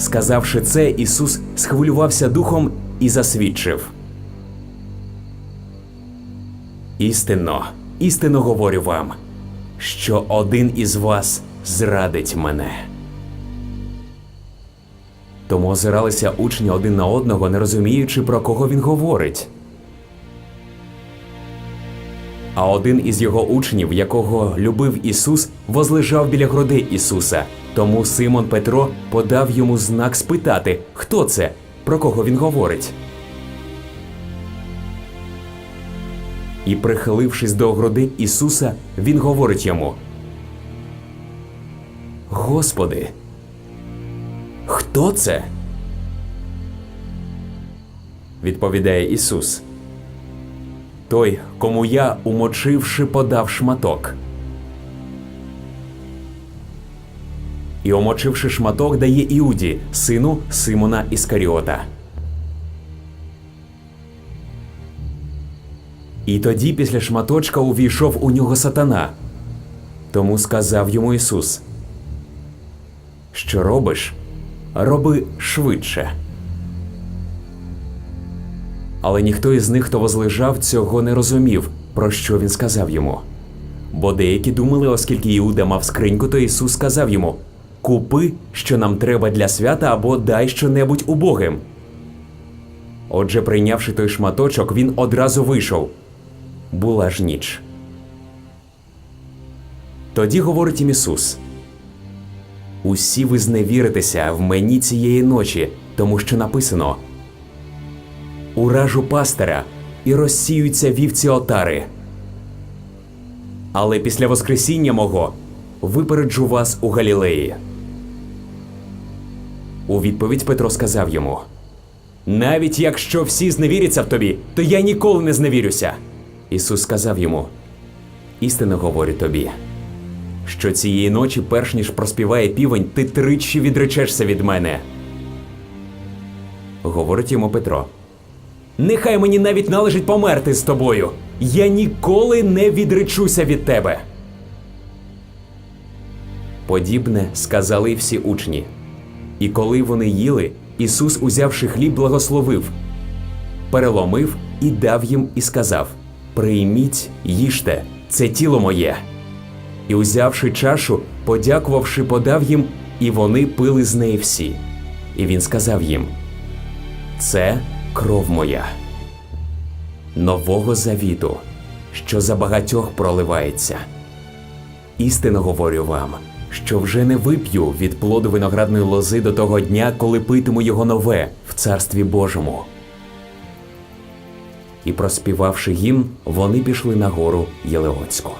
Сказавши це, Ісус схвилювався духом і засвідчив. Істинно, істинно говорю вам, що один із вас зрадить мене. Тому озиралися учні один на одного, не розуміючи, про кого він говорить. А один із його учнів, якого любив Ісус, возлежав біля грудей Ісуса. Тому Симон Петро подав йому знак спитати, хто це, про кого він говорить. І, прихилившись до груди Ісуса, він говорить йому: Господи, хто це? Відповідає Ісус. Той, кому я, умочивши, подав шматок. І, омочивши шматок, дає Іуді, сину Симона Іскаріота. І тоді після шматочка увійшов у нього сатана. Тому сказав йому Ісус: Що робиш? Роби швидше. Але ніхто із них, хто возлежав, цього не розумів, про що він сказав йому. Бо деякі думали, оскільки Іуда мав скриньку, то Ісус сказав йому: Купи, що нам треба для свята, або дай щонебудь убогим. Отже, прийнявши той шматочок, він одразу вийшов. Була ж ніч. Тоді говорить їм Ісус: Усі ви зневіритеся в мені цієї ночі, тому що написано уражу пастиря і розсіються вівці отари. Але після Воскресіння мого випереджу вас у Галілеї. У відповідь Петро сказав йому: Навіть якщо всі зневіряться в тобі, то я ніколи не зневірюся. Ісус сказав йому: Істинно говорю тобі, що цієї ночі, перш ніж проспіває півень, ти тричі відречешся від мене. Говорить йому Петро. Нехай мені навіть належить померти з тобою. Я ніколи не відречуся від тебе. Подібне сказали всі учні. І коли вони їли, Ісус, узявши хліб, благословив, переломив і дав їм і сказав: Прийміть, їжте, це тіло моє. І узявши чашу, подякувавши, подав їм, і вони пили з неї всі. І він сказав їм: Це кров моя, нового завіту, що за багатьох проливається. Істинно говорю вам, що вже не вип'ю від плоду виноградної лози до того дня, коли питиму його нове в царстві Божому. І проспівавши гімн, вони пішли на гору Єлеоцьку.